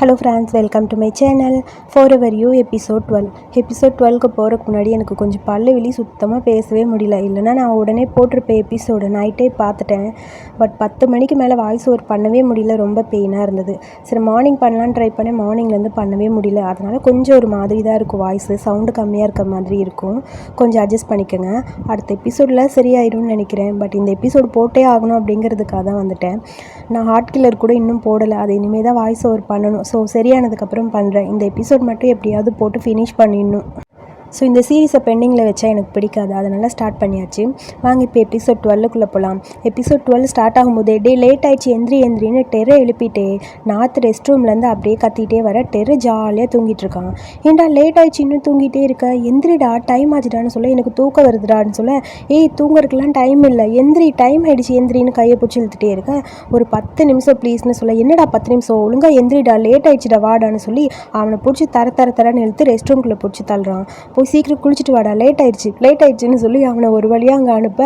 Hello friends welcome to my channel for ever you episode twelve episode டுவெல்க்கு போகிறக்கு முன்னாடி எனக்கு கொஞ்சம் பல்லு வெளி சுத்தமாக பேசவே முடியல. இல்லைனா நான் உடனே போட்டிருப்பேன் எபிசோடு நைட்டே பார்த்துட்டேன். பட் பத்து மணிக்கு மேலே வாய்ஸ் ஓவர் பண்ணவே முடியல. ரொம்ப பெயினாக இருந்தது. சரி மார்னிங் பண்ணலான்னு ட்ரை பண்ணேன். மார்னிங்லேருந்து பண்ணவே முடியல. அதனால் கொஞ்சம் ஒரு மாதிரி தான் இருக்கும் வாய்ஸு சவுண்டு கம்மியாக இருக்கிற மாதிரி இருக்கும். கொஞ்சம் அட்ஜஸ்ட் பண்ணிக்கோங்க. அடுத்த எபிசோடில் சரியாயிடும்னு நினைக்கிறேன். பட் இந்த எபிசோடு போட்டே ஆகணும் அப்படிங்கிறதுக்காக தான் வந்துட்டேன். நான் ஹார்ட் கில்லர் கூட இன்னும் போடலை. அது இனிமேல் தான் வாய்ஸ் ஓவர் பண்ணணும். ஸோ சரியானதுக்கப்புறம் பண்ணுறேன் இந்த எபிசோட் மட்டும் எப்படியாவது போட்டு ஃபினிஷ் பண்ணிடணும். ஸோ இந்த சீரீஸை பெண்டிங்கில் வச்சா எனக்கு பிடிக்காது. அதனால் ஸ்டார்ட் பண்ணியாச்சு. வாங்க இப்போ எபிசோட் டுவெல்லுக்குள்ளே போகலாம் எபிசோட் டுவெல் ஸ்டார்ட் ஆகும்போதே டே லேட் ஆயிடுச்சு. எந்திரி எந்திரின்னு டெரை எழுப்பிட்டே நாற்று ரெஸ்ட் ரூம்லேருந்து அப்படியே கத்திட்டே வர டெரு ஜாலியாக தூங்கிட்டு இருக்கான். ஏன்டா லேட் ஆயிடுச்சு. இன்னும் தூங்கிட்டே இருக்க? எந்திரிடா டைம் ஆச்சுடான்னு சொல்ல எனக்கு தூக்கம் வருதுடான்னு சொல்ல ஏய் தூங்குறதுக்கெலாம் டைம் இல்லை. எந்திரி டைம் ஆயிடுச்சு. எந்திரின்னு கையை பிடிச்சி இழுத்துட்டே இருக்க. ஒரு பத்து நிமிஷம் ப்ளீஸ்னு சொல்ல என்னடா பத்து நிமிஷம்? ஒழுங்காக எந்திரிடா. லேட் ஆயிடுச்சுடா வாடான்னு சொல்லி அவனை பிடிச்சி தர தர தரன்னு இழுத்து ரெஸ்ட் ரூம்குள்ளே பிடிச்சி தள்ளுறான். போய் சீக்கிரம் குளிச்சுட்டு வாடா. லேட் ஆயிடுச்சு. லேட் ஆயிடுச்சுன்னு சொல்லி அவனை ஒரு வழியாக அங்கே அனுப்ப.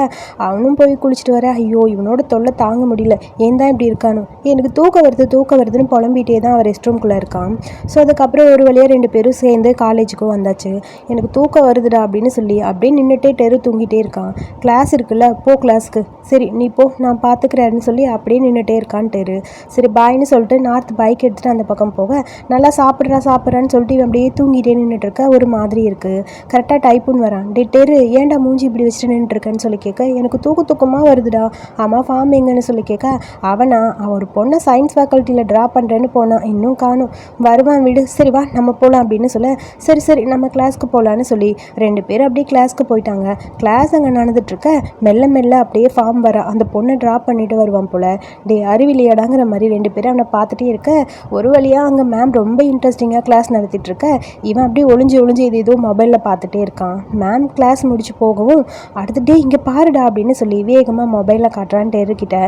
அவனும் போய் குளிச்சுட்டு வர. ஐயோ இவனோட தொல்லை தாங்க முடியல. ஏன் தான் இப்படி இருக்கானோ? எனக்கு தூக்கம் வருது தூக்கம் வருதுன்னு புலம்பிகிட்டே தான் அவன் ரெஸ்ட் ரூம்குள்ளே இருக்கான். ஸோ அதுக்கப்புறம் ஒரு வழியாக ரெண்டு பேரும் சேர்ந்து காலேஜுக்கும் வந்தாச்சு. எனக்கு தூக்கம் வருதுடா அப்படின்னு சொல்லி அப்படியே நின்றுட்டே டெரு தூங்கிட்டே இருக்கான். கிளாஸ் இருக்குல்ல போ கிளாஸ்க்கு சரி நீ போ நான் பார்த்துக்கிறேன்னு சொல்லி அப்படியே நின்றுட்டே இருக்கான் டெரு சரி பாய்னு சொல்லிட்டு நார்த் பைக் எடுத்துகிட்டு அந்த பக்கம் போக. நல்லா சாப்பிட்றா சாப்பிட்றான்னு சொல்லிட்டு இவன் அப்படியே தூங்கிட்டே நின்றுட்டு இருக்க. ஒரு மாதிரி இருக்குது கரெக்டாக டைப்புன்னு வரான். டே டெரு ஏன்டா மூஞ்சி இப்படி வச்சுட்டு நின்றுருக்கேன்னு சொல்லி கேட்க எனக்கு தூக்கு தூக்கமாக வருதுடா. ஆமாம் ஃபார்ம் எங்கன்னு சொல்லி கேட்க அவனா அவன் ஒரு பொண்ணை சயின்ஸ் ஃபேக்கல்ட்டியில் ட்ரா பண்ணுறேன்னு போனான் இன்னும் காணும். வருவான் விடு சரி வா நம்ம போகலாம் அப்படின்னு சொல்ல சரி சரி நம்ம கிளாஸ்க்கு போகலான்னு சொல்லி ரெண்டு பேரும் அப்படியே கிளாஸ்க்கு போயிட்டாங்க. கிளாஸ் அங்கே நடந்துட்டுருக்க மெல்ல மெல்ல அப்படியே ஃபார்ம் வர அந்த பொண்ணை ட்ரா பண்ணிட்டு வருவான் போல். டே அறிவிலியாடாங்கிற மாதிரி ரெண்டு பேரும் அவனை பார்த்துட்டே இருக்க ஒரு வழியாக அங்கே மேம் ரொம்ப இன்ட்ரெஸ்டிங்காக கிளாஸ் நடத்திட்டு இருக்க இவன் அப்படியே ஒளிஞ்சு ஒளிஞ்சு இது ஏதோ மொபைலில் பார்த்துட்டே இருக்கான். மேம் கிளாஸ் முடிச்சு போகவும் அடுத்த டே இங்கே பாருடா அப்படின்னு சொல்லி வேகமாக மொபைலில் காட்டுறான்ட்டு இருக்கிட்ட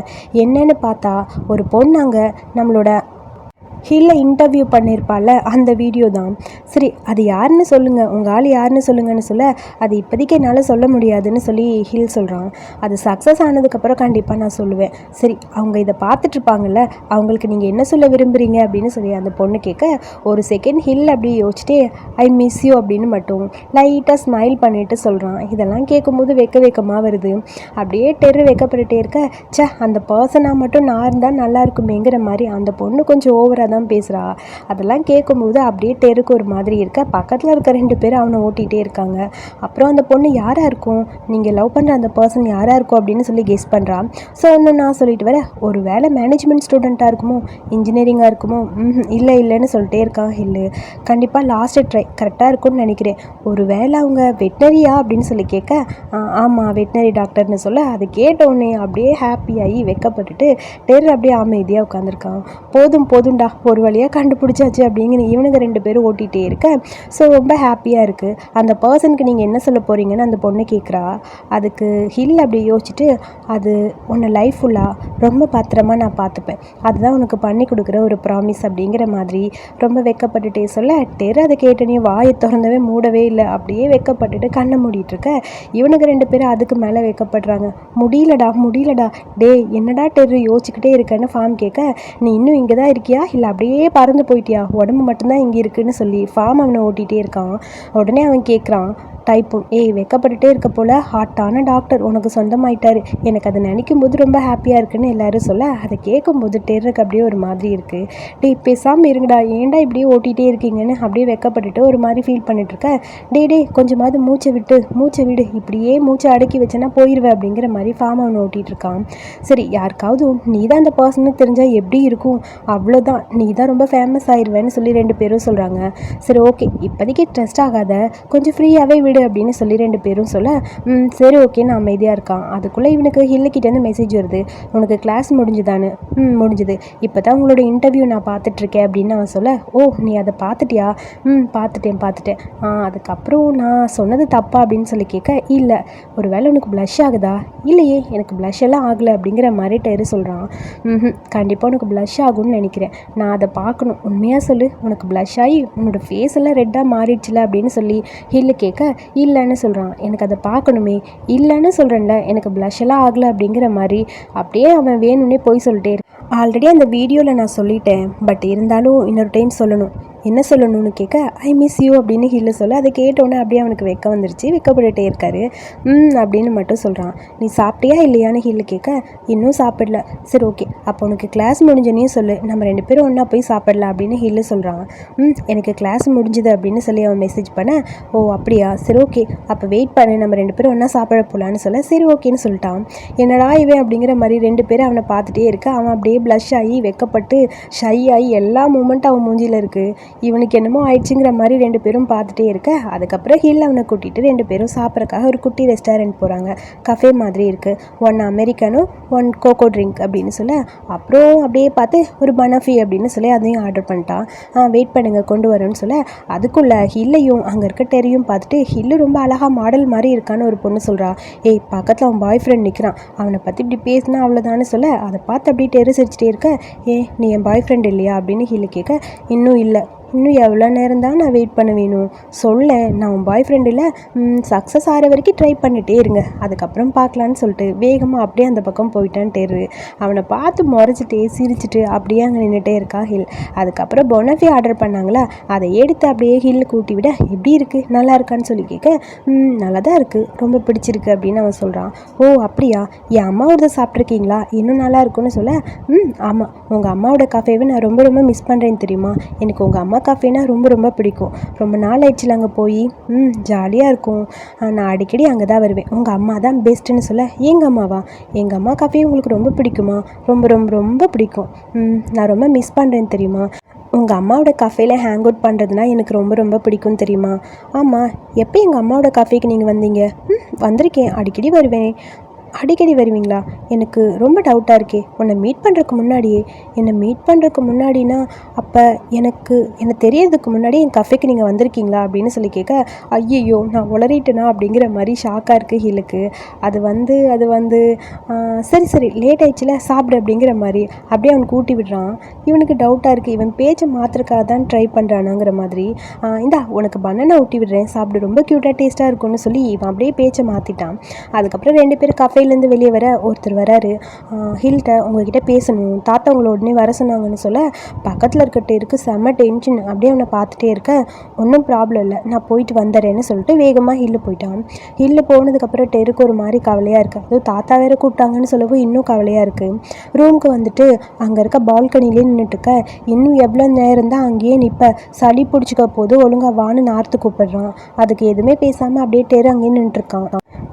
என்னன்னு பார்த்தா ஒரு பொண்ணு அங்கே நம்மளோட ஹில்ல இன்டர்வியூ பண்ணியிருப்பால அந்த வீடியோ தான். சரி அது யாருன்னு சொல்லுங்கள் உங்கள் ஆள் யாருன்னு சொல்லுங்கன்னு சொல்ல அது இப்போதைக்கு என்னால் சொல்ல முடியாதுன்னு சொல்லி ஹில் சொல்கிறான் அது சக்ஸஸ் ஆனதுக்கப்புறம் கண்டிப்பாக நான் சொல்லுவேன். சரி அவங்க இதை பார்த்துட்ருப்பாங்கல்ல அவங்களுக்கு நீங்கள் என்ன சொல்ல விரும்புகிறீங்க அப்படின்னு சொல்லி அந்த பொண்ணு கேட்க ஒரு செகண்ட் ஹில் அப்படி யோசிச்சுட்டே ஐ மிஸ் யூ அப்படின்னு மட்டும் லைட்டாக ஸ்மைல் பண்ணிட்டு சொல்கிறான் இதெல்லாம் கேட்கும்போது வெக்க வெக்கமாக வருது. அப்படியே டெரு வைக்கப்பட்டுட்டே இருக்க சே அந்த பர்சனாக மட்டும் நான் இருந்தால் நல்லா இருக்குமேங்கிற மாதிரி அந்த பொண்ணு கொஞ்சம் ஓவராக தான் பேசுகிறா அதெல்லாம் கேட்கும்போது அப்படியே டெருக்கு ஒரு மாதிரி இருக்க. பக்கத்தில் இருக்க ரெண்டு பேர் அவனை ஓட்டிகிட்டே இருக்காங்க. அப்புறம் அந்த பொண்ணு யாராக இருக்கும்? நீங்கள் லவ் பண்ணுற அந்த பர்சன் யாராக இருக்கும் அப்படின்னு சொல்லி கெஸ் பண்ணுறான் ஸோ ஒன்று நான் சொல்லிட்டு வரேன். ஒரு வேலை மேனேஜ்மெண்ட் ஸ்டூடெண்ட்டாக இருக்குமோ? இன்ஜினியரிங்காக இருக்குமோ? இல்லை இல்லைன்னு சொல்லிட்டே இருக்கான் ஹில்லு. கண்டிப்பாக லாஸ்ட்டு ட்ரை கரெக்டாக இருக்கும்னு நினைக்கிறேன். ஒரு வேலை அவங்க வெட்னரியா அப்படின்னு சொல்லி கேட்க ஆமாம் வெட்னரி டாக்டர்னு சொல்ல அது கேட்டோடனே அப்படியே ஹாப்பியாகி வெக்கப்பட்டுட்டு டெர் அப்படியே அமைதியாக உட்காந்துருக்கான் போதும் போதும்டா. ஒரு வழியாக கண்டுபிடிச்சாச்சு அப்படிங்கிற இவனுங்க ரெண்டு பேரும் ஓட்டிகிட்டே இருக்கேன் ஸோ ரொம்ப ஹாப்பியாக இருக்குது அந்த பர்சனுக்கு நீங்கள் என்ன சொல்ல போகிறீங்கன்னு அந்த பொண்ணு கேட்குறா அதுக்கு ஹில் அப்படி யோசிச்சுட்டு அது உன்னை லைஃப் ஃபுல்லாக ரொம்ப பத்திரமா நான் பார்த்துப்பேன். அதுதான் உனக்கு பண்ணி கொடுக்குற ஒரு ப்ராமிஸ் அப்படிங்கிற மாதிரி ரொம்ப வெக்கப்பட்டுட்டே சொல்ல டெரு அதை கேட்டனே வாயை திறந்தவே மூடவே இல்லை. அப்படியே வெக்கப்பட்டுட்டு கண்ணை மூடிட்டு இருக்க. இவனுக்கு ரெண்டு பேரும் அதுக்கு மேலே வைக்கப்படுறாங்க. முடியலடா முடியலடா. டே என்னடா டெரு யோசிச்சுக்கிட்டே இருக்கேன்னு ஃபார்ம் கேட்க நீ இன்னும் இங்கே தான் இருக்கியா? இல்லை அப்படியே பறந்து போயிட்டியா? உடம்பு மட்டும்தான் இங்கே இருக்குன்னு சொல்லி ஃபார்ம் அவனை ஓட்டிகிட்டே இருக்கான். உடனே அவன் கேட்குறான் டைப்பும். ஏய் வெக்கப்பட்டுட்டே இருக்க போல் ஹாட்டான டாக்டர் உனக்கு சொந்தமாயிட்டாரு. எனக்கு அதை நினைக்கும் போது ரொம்ப ஹாப்பியாக இருக்குன்னு எல்லாரும் சொல்ல அதை கேட்கும்போது டெர்ருக்கு அப்படியே ஒரு மாதிரி இருக்குது டேய் பேசாமல் இருங்கடா. ஏன்டா இப்படியே ஓட்டிகிட்டே இருக்கீங்கன்னு அப்படியே வெக்கப்பட்டுட்டு ஒரு மாதிரி ஃபீல் பண்ணிட்டு இருக்க? டே டே கொஞ்சமாவது மூச்சை விட்டு மூச்சை விடு. இப்படியே மூச்சை அடக்கி வச்சேன்னா போயிடுவேன் அப்படிங்கிற மாதிரி ஃபார்ம் அவன் ஓட்டிகிட்டு இருக்கான். சரி யாருக்காவது நீ தான் அந்த பர்சனுக்கு தெரிஞ்சால் எப்படி இருக்கும்? அவ்வளோதான் நீ தான் ரொம்ப ஃபேமஸ் ஆயிடுவேன்னு சொல்லி ரெண்டு பேரும் சொல்கிறாங்க சரி ஓகே இப்போதைக்கு ட்ரெஸ்ட் ஆகாத. கொஞ்சம் ஃப்ரீயாகவே விடு அப்படின்னு சொல்லி ரெண்டு பேரும் சொல்ல சரி ஓகே நான் அமைதியாக இருக்கான். அதுக்குள்ளே இவனுக்கு ஹில்லுக்கிட்டேருந்து மெசேஜ் வருது. உனக்கு கிளாஸ் முடிஞ்சுதானு ம் முடிஞ்சுது. இப்போ தான் உங்களோட இன்டர்வியூ நான் பார்த்துட்ருக்கேன் அப்படின்னு அவன் சொல்ல. ஓ நீ அதை பார்த்துட்டியா? ம் பார்த்துட்டேன் பார்த்துட்டேன். ஆ அதுக்கப்புறம் நான் சொன்னது தப்பா? அப்படின்னு சொல்லி கேட்க இல்லை. ஒரு வேளை உனக்கு ப்ளஷ் ஆகுதா? இல்லையே எனக்கு ப்ளஷ் எல்லாம் ஆகலை அப்படிங்கிற மாதிரி டெரு சொல்கிறான் ம் கண்டிப்பாக உனக்கு ப்ளஷ் ஆகும்னு நினைக்கிறேன். நான் அதை பார்க்கணும். உண்மையாக சொல்லு. உனக்கு ப்ளஷ் ஆகி உன்னோட ஃபேஸ் எல்லாம் ரெட்டாக மாறிடுச்சுல அப்படின்னு சொல்லி ஹில்லு கேட்க இல்லைன்னு சொல்கிறான் எனக்கு அதை பார்க்கணுமே. இல்லைன்னு சொல்கிறேன்ல எனக்கு ப்ளஷ் எல்லாம் ஆகலை அப்படிங்கிற மாதிரி அப்படியே அவன் வேணும்னே போய் சொல்லிட்டே ஆல்ரெடி அந்த வீடியோவில் நான் சொல்லிட்டேன். பட் இருந்தாலும் இன்னொரு டைம் சொல்லணும். என்ன சொல்லணும்னு கேட்க ஐ மிஸ் யூ அப்படின்னு ஹில்ல சொல்ல. அதை கேட்டோன்னே அப்படியே அவனுக்கு வெக்க வந்துருச்சு. வெக்கப்பட்டுட்டே இருக்காரு. ம் அப்படின்னு மட்டும் சொல்கிறான் நீ சாப்பிட்டியா இல்லையான்னு ஹில்லு கேட்க இன்னும் சாப்பிடல. சரி ஓகே அப்போ உனக்கு கிளாஸ் முடிஞ்சனையும் சொல்லு. நம்ம ரெண்டு பேரும் ஒன்றா போய் சாப்பிடலாம் அப்படின்னு ஹில்லு சொல்கிறான் ம் எனக்கு கிளாஸ் முடிஞ்சுது அப்படின்னு சொல்லி அவன் மெசேஜ் பண்ண ஓ அப்படியா? சரி ஓகே அப்போ வெயிட் பண்ணு. நம்ம ரெண்டு பேரும் ஒன்றா சாப்பிட போகலான்னு சொல்ல சரி ஓகேன்னு சொல்லிட்டான். என்னடா இவன்? அப்படிங்கிற மாதிரி ரெண்டு பேரும் அவனை பார்த்துட்டே இருக்க அவன் அப்படியே ப்ளஷ் ஆகி வெக்கப்பட்டு ஷை ஆகி எல்லா மூமெண்ட்டும் அவன் மூஞ்சியில் இருக்குது இவனுக்கு என்னமோ ஆயிடுச்சுங்கிற மாதிரி ரெண்டு பேரும் பார்த்துட்டே இருக்க. அதுக்கப்புறம் ஹில் அவனை கூட்டிகிட்டு ரெண்டு பேரும் சாப்பிட்றக்காக ஒரு குட்டி ரெஸ்டாரண்ட் போகிறாங்க கஃபே மாதிரி இருக்குது ஒன் அமெரிக்கனும் ஒன் கோகோ ட்ரிங்க் அப்படின்னு சொல்ல அப்புறம் அப்படியே பார்த்து ஒரு பனஃபி அப்படின்னு சொல்லி அதையும் ஆர்டர் பண்ணிட்டான். ஆ வெயிட் பண்ணுங்கள் கொண்டு வரேன்னு சொல்ல அதுக்குள்ளே ஹில்லையும் அங்கே இருக்க டெரியும் பார்த்துட்டு ஹில்லு ரொம்ப அழகாக மாடல் மாதிரி இருக்கான்னு ஒரு பொண்ணு சொல்கிறா ஏய் பக்கத்தில் அவன் பாய் ஃப்ரெண்ட் நிற்கிறான் அவனை பற்றி இப்படி பேசினா அவ்வளோதான்னு சொல்ல அதை பார்த்து அப்படியே டெரு சிரிச்சிட்டே இருக்க ஏ நீ என் பாய் ஃப்ரெண்ட் இல்லையா? அப்படின்னு ஹில்லு கேட்க இன்னும் இல்லை. இன்னும் எவ்வளோ நேரம் தான் நான் வெயிட் பண்ண வேணும் சொல்ல நான் உன் பாய் ஃப்ரெண்டில் சக்ஸஸ் ஆகிற வரைக்கும் ட்ரை பண்ணிட்டே இருங்க. அதுக்கப்புறம் பார்க்கலான்னு சொல்லிட்டு வேகமாக அப்படியே அந்த பக்கம் போயிட்டான்ட்டேரு அவனை பார்த்து முறைச்சிட்டே சிரிச்சிட்டு அப்படியே அங்கே நின்றுட்டே இருக்கா ஹில். அதுக்கப்புறம் பொனஃபி ஆர்டர் பண்ணாங்களா? அதை எடுத்து அப்படியே ஹில் கூட்டி விட எப்படி இருக்குது நல்லா இருக்கான்னு சொல்லி கேட்க நல்லா தான் இருக்குது ரொம்ப பிடிச்சிருக்கு அப்படின்னு அவன் சொல்கிறான் ஓ அப்படியா? என் அம்மாவோட சாப்பிட்ருக்கீங்களா இன்னும் நல்லா இருக்கும்னு சொல்ல? ம் ஆமாம் உங்கள் அம்மாவோட காஃபேவை நான் ரொம்ப ரொம்ப மிஸ் பண்ணுறேன்னு தெரியுமா? எனக்கு உங்கள் அம்மா காஃபினா ரொம்ப ரொம்ப பிடிக்கும். ரொம்ப நாள் ஆயிடுச்சுல அங்கே போய். ம் ஜாலியாக இருக்கும். நான் அடிக்கடி அங்கே தான் வருவேன். உங்கள் அம்மா தான் பெஸ்ட்டுன்னு சொல்ல எங்கள் அம்மாவா? எங்கள் அம்மா காஃபே உங்களுக்கு ரொம்ப பிடிக்குமா? ரொம்ப ரொம்ப ரொம்ப பிடிக்கும். ம் நான் ரொம்ப மிஸ் பண்ணுறேன் தெரியுமா? உங்கள் அம்மாவோட கஃபேல ஹேங் அவுட் பண்ணுறதுனா எனக்கு ரொம்ப ரொம்ப பிடிக்கும் தெரியுமா? ஆமாம் எப்போ எங்கள் அம்மாவோட கஃபேக்கு நீங்கள் வந்தீங்க? ம் வந்திருக்கேன். அடிக்கடி வருவேன். அடிக்கடி வருவீங்களா? எனக்கு ரொம்ப டவுட்டாக இருக்கே. உன்னை மீட் பண்ணுறதுக்கு முன்னாடியே என்னை மீட் பண்ணுறதுக்கு முன்னாடினா அப்போ எனக்கு என்னை தெரியறதுக்கு முன்னாடி என் கஃபேக்கு நீங்கள் வந்திருக்கீங்களா? அப்படின்னு சொல்லி கேட்க ஐயையோ நான் உளறிட்டேனா? அப்படிங்கிற மாதிரி ஷாக்காக இருக்குது ஹீலுக்கு. அது வந்து அது வந்து சரி சரி லேட் ஆயிடுச்சுல சாப்பிடு அப்படிங்கிற மாதிரி. அப்படியே அவன் கூட்டி விடுறான். இவனுக்கு டவுட்டாக இருக்குது இவன் பேச்சை மாத்திரக்காக தான் ட்ரை பண்ணுறானாங்கிற மாதிரி. இந்தா உனக்கு பனானா ஊட்டி விடுறேன். சாப்பிடு. ரொம்ப க்யூட்டாக டேஸ்ட்டாக இருக்கும்னு சொல்லி இவன் அப்படியே பேச்சை மாற்றிட்டான் அதுக்கப்புறம் ரெண்டு பேரும் கஃபே கஃபேலேருந்து வெளியே வர ஒருத்தர் வராரு. ஹில்கிட்ட உங்ககிட்ட பேசணும். தாத்தா உங்களை உடனே வர சொன்னாங்கன்னு சொல்ல பக்கத்தில் இருக்க டெருக்கு செம்ம டென்ஷன் அப்படியே அவனை பார்த்துட்டே இருக்க. ஒன்றும் ப்ராப்ளம் இல்லை. நான் போயிட்டு வந்துடுறேன்னு சொல்லிட்டு வேகமாக ஹில்லு போயிட்டான். ஹில்லு போனதுக்கப்புறம் டெருக்கு ஒரு மாதிரி கவலையாக இருக்குது அதுவும் தாத்தா வேற கூப்பிட்டாங்கன்னு சொல்லவும் இன்னும் கவலையாக இருக்குது ரூமுக்கு வந்துட்டு அங்கே இருக்க பால்கனிலே நின்றுட்டு இன்னும் எவ்வளோ நேரம் தான் அங்கேயே நிற்ப சளி பிடிச்சிக்க போது ஒழுங்கா வான்னு நார்த்து கூப்பிடுறான். அதுக்கு எதுவுமே பேசாமல் அப்படியே டெரு அங்கேயே நின்றுட்டுருக்கான்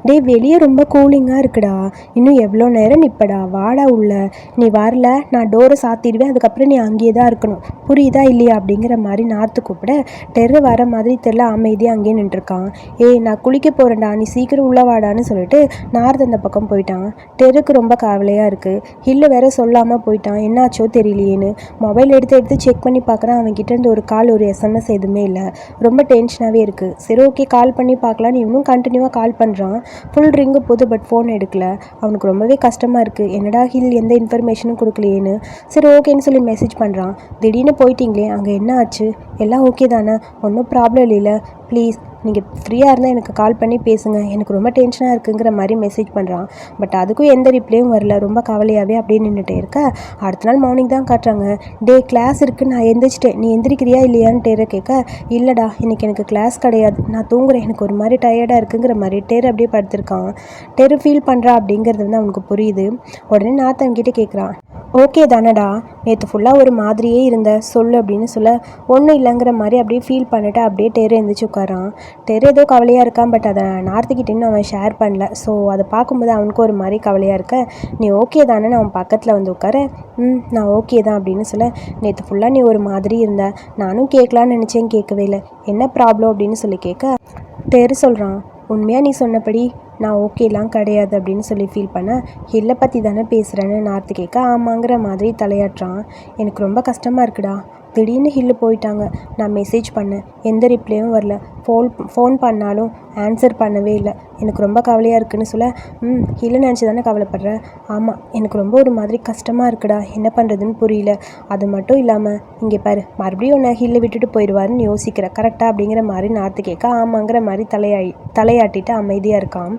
டேய் வெளியே ரொம்ப கூலிங்காக இருக்குடா இன்னும் எவ்வளோ நேரம் நிற்படா? வாடா உள்ள. நீ வரல நான் டோரை சாத்திடுவேன் அதுக்கப்புறம் நீ அங்கேயே தான் இருக்கணும். புரியுதா இல்லையா? அப்படிங்கிற மாதிரி நார்த்து கூப்பிட டெரு வர மாதிரி தெரில அமைதியாக அங்கேயே நின்றுருக்கான். ஏய் நான் குளிக்க போகிறேன்டா நீ சீக்கிரம் உள்ள வாடான்னு சொல்லிட்டு நார்த் அந்த பக்கம் போயிட்டான். டெருக்கு ரொம்ப கவலையாக இருக்குது ஹில்லு வேற சொல்லாமல் போயிட்டான். என்னாச்சோ தெரியலையேன்னு. மொபைல் எடுத்து எடுத்து செக் பண்ணி பார்க்குறான் அவன்கிட்ட இருந்து ஒரு கால் ஒரு எஸ்எம்எஸ் எதுவுமே இல்லை. ரொம்ப டென்ஷனாகவே இருக்குது சரி ஓகே கால் பண்ணி பார்க்கலான்னு இவனும் கண்டினியூவாக கால் பண்ணுறான் ஃபுல் ரிங்கு போது பட் ஃபோன் எடுக்க. எடுக்கல அவனுக்கு ரொம்பவே கஷ்டமாக இருக்குது என்னடா ஹில் எந்த இன்ஃபர்மேஷனும் கொடுக்கலையேன்னு. சரி ஓகேன்னு சொல்லி மெசேஜ் பண்ணுறான் திடீர்னு போயிட்டீங்களே அங்கே என்ன ஆச்சு? எல்லாம் ஓகே தானே? ஒன்றும் ப்ராப்ளம் இல்லைல்ல. ப்ளீஸ் நீங்கள் ஃப்ரீயாக இருந்தால் எனக்கு கால் பண்ணி பேசுங்க. எனக்கு ரொம்ப டென்ஷனாக இருக்குங்கிற மாதிரி மெசேஜ் பண்ணுறான் பட் அதுக்கும் எந்த ரிப்ளையும் வரல. ரொம்ப கவலையாகவே அப்படியே நின்றுட்டே இருக்க. அடுத்த நாள் மார்னிங் தான் காட்டுறாங்க. டே கிளாஸ் இருக்குது நான் எந்திரிச்சிட்டேன். நீ எந்திரிக்கிறியா இல்லையான்னு டேர கேட்க இல்லைடா. இன்றைக்கி எனக்கு கிளாஸ் கிடையாது. நான் தூங்குறேன். எனக்கு ஒரு மாதிரி டயர்டாக இருக்குங்கிற மாதிரி டேர் அப்படியே படுத்திருக்கான். டேரு ஃபீல் பண்ணுறா அப்படிங்கிறது வந்து அவனுக்கு புரியுது. உடனே நாத்தன் கிட்டே கேட்குறான் ஓகே தானடா. நேற்று ஃபுல்லாக ஒரு மாதிரியே இருந்த. சொல்லு அப்படின்னு சொல்ல ஒன்றும் இல்லைங்கிற மாதிரி அப்படியே ஃபீல் பண்ணிவிட்டு அப்படியே டேர் எழுந்திரிச்சு உட்காரான். தெரு ஏதோ கவலையாக இருக்கான் பட் அதை நார்த்துக்கிட்டேன்னு அவன் ஷேர் பண்ணல. ஸோ அதை பார்க்கும்போது அவனுக்கு ஒரு மாதிரி கவலையாக இருக்க. நீ ஓகே தானே அவன் பக்கத்தில் வந்து உட்கார. ம் நான் ஓகே தான் அப்படின்னு சொல்ல. நேற்று ஃபுல்லாக நீ ஒரு மாதிரி இருந்த. நானும் கேட்கலான்னு நினச்சேன் கேட்கவே இல்லை. என்ன ப்ராப்ளம் அப்படின்னு சொல்லி கேட்க டெரு சொல்கிறான் உண்மையாக நீ சொன்னபடி நான் ஓகேலாம் கிடையாது அப்படின்னு சொல்லி ஃபீல் பண்ண ஹில்லை பற்றி தானே பேசுகிறேன்னு நார்த்து கேட்க ஆமாங்கிற மாதிரி தலையாட்டுறான். எனக்கு ரொம்ப கஷ்டமாக இருக்குடா. திடீர்னு ஹில்லு போயிட்டாங்க. நான் மெசேஜ் பண்ணேன். எந்த ரிப்ளையும் வரல. ஃபோன் ஃபோன் பண்ணாலும் ஆன்சர் பண்ணவே இல்லை. எனக்கு ரொம்ப கவலையாக இருக்குதுன்னு சொல்ல ம் ஹில்லை நினச்சி தானே கவலைப்படுறேன் ஆமாம் எனக்கு ரொம்ப ஒரு மாதிரி கஷ்டமாக இருக்குடா. என்ன பண்ணுறதுன்னு புரியல. அது மட்டும் இல்லாமல் இங்கே பாரு மறுபடியும் உன்னை ஹில்லை விட்டுட்டு போயிடுவாருன்னு யோசிக்கிறேன் கரெக்டாக அப்படிங்கிற மாதிரி நார்த்து கேட்க ஆமாங்கிற மாதிரி தலையாய் தலையாட்டிட்டு அமைதியாக இருக்கான்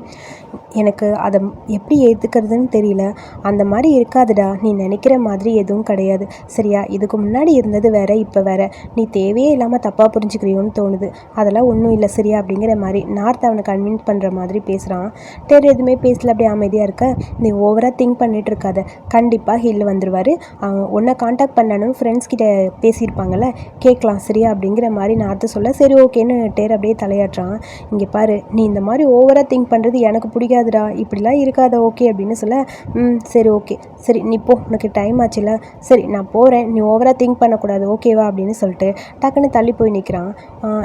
எனக்கு அதை எப்படி ஏற்றுக்கிறதுன்னு தெரியல. அந்த மாதிரி இருக்காதுடா. நீ நினைக்கிற மாதிரி எதுவும் கிடையாது. சரியா? இதுக்கு முன்னாடி இருந்தது வேற இப்போ வேற. நீ தேவையே இல்லாமல் தப்பாக புரிஞ்சுக்கிறியோன்னு தோணுது. அதெல்லாம் ஒன்றும் இல்லை சரியா? அப்படிங்கிற மாதிரி நார்த் அவனை கன்வின்ஸ் பண்ணுற மாதிரி பேசுகிறான் டேர் எதுவுமே பேசல. அப்படியே அமைதியாக இருக்க. நீ ஓவராக திங்க் பண்ணிட்டு இருக்காத. கண்டிப்பாக ஹில் வந்துடுவார் அவன் உன்னை காண்டாக்ட் பண்ணணும் ஃப்ரெண்ட்ஸ் கிட்ட பேசியிருப்பாங்கல்ல? கேட்கலாம் சரியா? அப்படிங்கிற மாதிரி நார்த்து சொல்ல சரி ஓகேன்னு டேர் அப்படியே தலையாட்டுறான். இங்கே பாரு நீ இந்த மாதிரி ஓவராக திங்க் பண்ணுறது எனக்கு பிடிக்காதுடா இப்படிலாம் இருக்காத ஓகே அப்படின்னு சொல்ல ம் சரி ஓகே சரி நீ போ உனக்கு டைம் ஆச்சுல. சரி நான் போகிறேன் நீ ஓவராக திங்க் பண்ணக்கூடாது ஓகேவா அப்படின்னு சொல்லிட்டு டக்குன்னு தள்ளி போய் நிற்கிறான்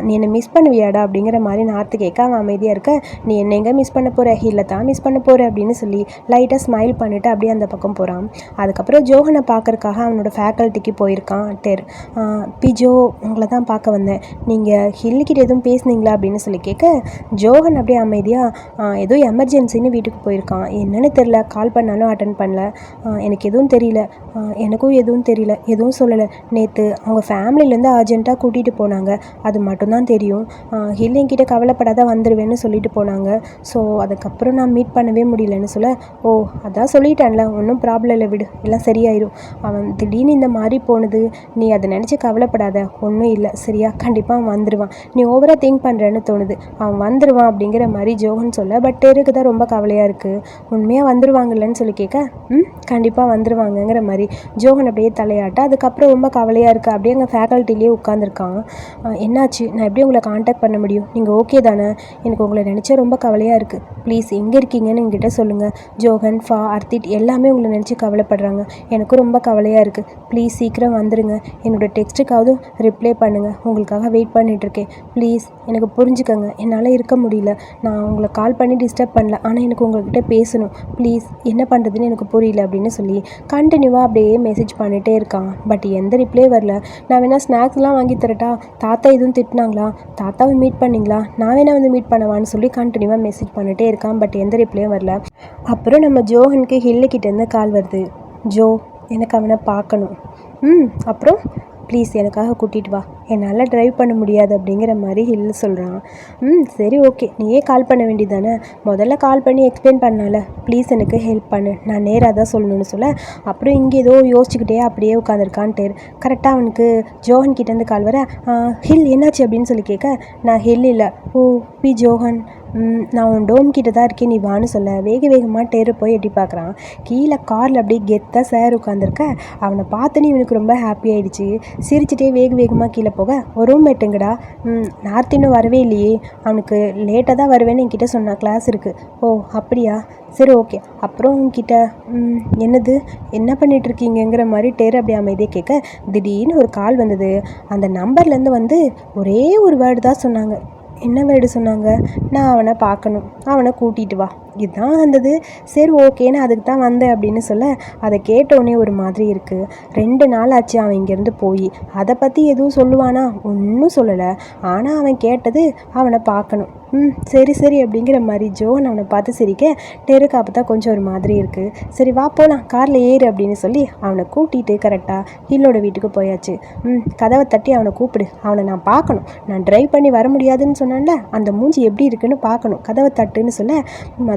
நீ என்னை மிஸ் பண்ணுவியாடா? அப்படிங்கிற மாதிரி நார்த்து கேட்க அவன் அமைதியாக இருக்க. நீ என்ன எங்கே மிஸ் பண்ண போகிற இல்லை தான் மிஸ் பண்ண போகிற அப்படின்னு சொல்லி லைட்டாக ஸ்மைல் பண்ணிவிட்டு அப்படியே அந்த பக்கம் போகிறான் அதுக்கப்புறம் ஜோகனை பார்க்கறக்காக அவனோட ஃபேக்கல்ட்டிக்கு போயிருக்கான் டெர். பிஜோ உங்களை தான் பார்க்க வந்தேன். நீங்கள் ஹில்லுக்கிட்ட எதுவும் பேசுனீங்களா? அப்படின்னு சொல்லி கேட்க ஜோகன் அப்படியே அமைதியாக ஏதோ எமர்ஜென்சின்னு வீட்டுக்கு போயிருக்கான். என்னன்னு தெரில கால் பண்ணாலும் அட்டன் பண்ணல. எனக்கு எதுவும் தெரியல. எனக்கும் எதுவும் தெரியல. எதுவும் சொல்லலை. நேற்று அவங்க ஃபேமிலிலேருந்து அர்ஜென்ட்டாக கூட்டிகிட்டு போனாங்க. அது மட்டும்தான் தெரியும். இல்லை என்கிட்ட கவலைப்படாத வந்துடுவேன்னு சொல்லிட்டு போனாங்க. ஸோ அதுக்கப்புறம் நான் மீட் பண்ணவே முடியலன்னு சொல்ல ஓ அதான் சொல்லிட்டேன்ல. ஒன்றும் ப்ராப்ளம் இல்லை. விடு. எல்லாம் சரியாயிரும். அவன் திடீர்னு இந்த மாதிரி போனது. நீ அதை நினச்சி கவலைப்படாத. ஒன்றும் இல்லை. சரியா? கண்டிப்பாக அவன் வந்துடுவான் நீ ஓவராக திங்க் பண்ணுறேன்னு தோணுது. அவன் வந்துடுவான் அப்படிங்கிற மாதிரி ஜோகன் சொல்ல பட் இருக்கு. தான் ரொம்ப கவலையாக இருக்குது உண்மையாக வந்துடுவாங்கல்லன்னு சொல்லி கேட்க ம் கண்டிப்பாக வந்துடுவாங்கங்கிற மாதிரி. ஜோகன் அப்படியே தலையாட்ட அதுக்கப்புறம் ரொம்ப கவலையாக இருக்குது அப்படியே எங்கள் ஃபேக்கல்ட்டிலேயே உட்காந்துருக்கான் என்னாச்சு? நான் எப்படி உங்களை காண்டாக்ட் பண்ண முடியும்? நீங்கள் ஓகே தானே? எனக்கு உங்களை நினச்சா ரொம்ப கவலையாக இருக்குது ப்ளீஸ் எங்கே இருக்கீங்கன்னு எங்கிட்ட சொல்லுங்கள் ஜோகன் ஃபா அர்த்திட் எல்லாமே உங்களை நினச்சி கவலைப்படுறாங்க. எனக்கும் ரொம்ப கவலையாக இருக்குது ப்ளீஸ் சீக்கிரம் வந்துடுங்க என்னோடய டெக்ஸ்ட்டுக்காவது ரிப்ளை பண்ணுங்கள் உங்களுக்காக வெயிட் பண்ணிகிட்ருக்கேன் ப்ளீஸ் எனக்கு புரிஞ்சுக்கங்க. என்னால் இருக்க முடியல. நான் உங்களை கால் பண்ணி டிஸ்டர்ப் பண்ணல. ஆனால் எனக்கு உங்கள்கிட்ட பேசணும். ப்ளீஸ் என்ன பண்ணுறதுன்னு எனக்கு புரியல அப்படின்னு சொல்லி கண்டினியூவாக அப்படியே மெசேஜ் பண்ணிகிட்டே இருக்கான். பட் எந்த ரிப்ளே வரல. நான் வேணால் ஸ்நாக்ஸ்லாம் வாங்கி தரட்டா? தாத்தா எதுவும் திட்டினாங்களா? தாத்தாவை மீட் பண்ணிங்களா? நான் வேணால் வந்து மீட் பண்ணவான்னு சொல்லி கண்டினியூவாக மெசேஜ் பண்ணிட்டே இருக்கான். பட் எந்த ரிப்ளேயும் வரல. அப்புறம் நம்ம ஜோஹனுக்கு ஹில்லுக்கிட்டேருந்து கால் வருது. ஜோ எனக்கு அவனை பார்க்கணும். ம் அப்புறம்? ப்ளீஸ் எனக்காக கூட்டிகிட்டு வா. என்னால் ட்ரைவ் பண்ண முடியாது அப்படிங்கிற மாதிரி ஹில் சொல்கிறான் ம் சரி ஓகே. நீயே கால் பண்ண வேண்டியதானே முதல்ல கால் பண்ணி எக்ஸ்பிளைன் பண்ணால. ப்ளீஸ் எனக்கு ஹெல்ப் பண்ணு. நான் நேராக தான் சொல்லணும்னு சொல்ல. அப்புறம் இங்கே ஏதோ யோசிச்சுக்கிட்டே அப்படியே உட்காந்துருக்கான்ட்டு கரெக்டாக அவனுக்கு ஜோஹன் கிட்டேருந்து கால் வர ஹில் என்னாச்சு? அப்படின்னு சொல்லி கேட்க நான் ஹில் இல்லை. ஓ பி ஜோஹன் நான் உன் டோம் கிட்ட தான் இருக்கேன் நீ வான்னு சொல்ல. வேக வேகமாக டேரு போய் எட்டி பார்க்குறான் கீழே காரில் அப்படியே கெத்தாக சார் உட்காந்துருக்க அவனை பார்த்தோன்னே இவனுக்கு ரொம்ப ஹாப்பி ஆயிடுச்சு. சிரிச்சிட்டே வேக வேகமாக கீழே போக. ஒரு ரூம்மேட்டுங்கடா ம் நார்த் இன்னும் வரவே இல்லையே. அவனுக்கு லேட்டாக தான் வருவேன்னு என்கிட்ட சொன்னான் கிளாஸ் இருக்குது ஓ அப்படியா? சரி ஓகே அப்புறம் உங்ககிட்ட என்னது? என்ன பண்ணிகிட்ருக்கீங்கிற மாதிரி டேர் அப்படியே அமைதியாக கேட்க திடீர்னு ஒரு கால் வந்தது. அந்த நம்பர்லேருந்து வந்து ஒரே ஒரு வேர்டு தான் சொன்னாங்க. என்ன வேர்டு சொன்னாங்க? நான் அவனை பார்க்கணும். அவனை கூட்டிகிட்டு வா. இதுதான் வந்தது. சரி ஓகேன்னு அதுக்கு தான் வந்தேன் அப்படின்னு சொல்ல அதை கேட்டோடனே ஒரு மாதிரி இருக்குது ரெண்டு நாள் ஆச்சு அவன் இங்கேருந்து போய். அதை பற்றி எதுவும் சொல்லுவானா? ஒன்றும் சொல்லலை. ஆனால் அவன் கேட்டது அவனை பார்க்கணும். ம் சரி சரி அப்படிங்கிற மாதிரி ஜோன் அவனை பார்த்து சிரிக்க டெருக்கு அப்போ தான் கொஞ்சம் ஒரு மாதிரி இருக்குது சரி வா போகலாம் காரில் ஏறு அப்படின்னு சொல்லி அவனை கூட்டிகிட்டு கரெக்டாக ஹில்லோட வீட்டுக்கு போயாச்சு. ம் கதவை தட்டி அவனை கூப்பிடு. அவனை நான் பார்க்கணும். நான் ட்ரைவ் பண்ணி வர முடியாதுன்னு சொன்னேன்ல அந்த மூஞ்சி எப்படி இருக்குன்னு பார்க்கணும். கதவை தட்டுன்னு சொல்ல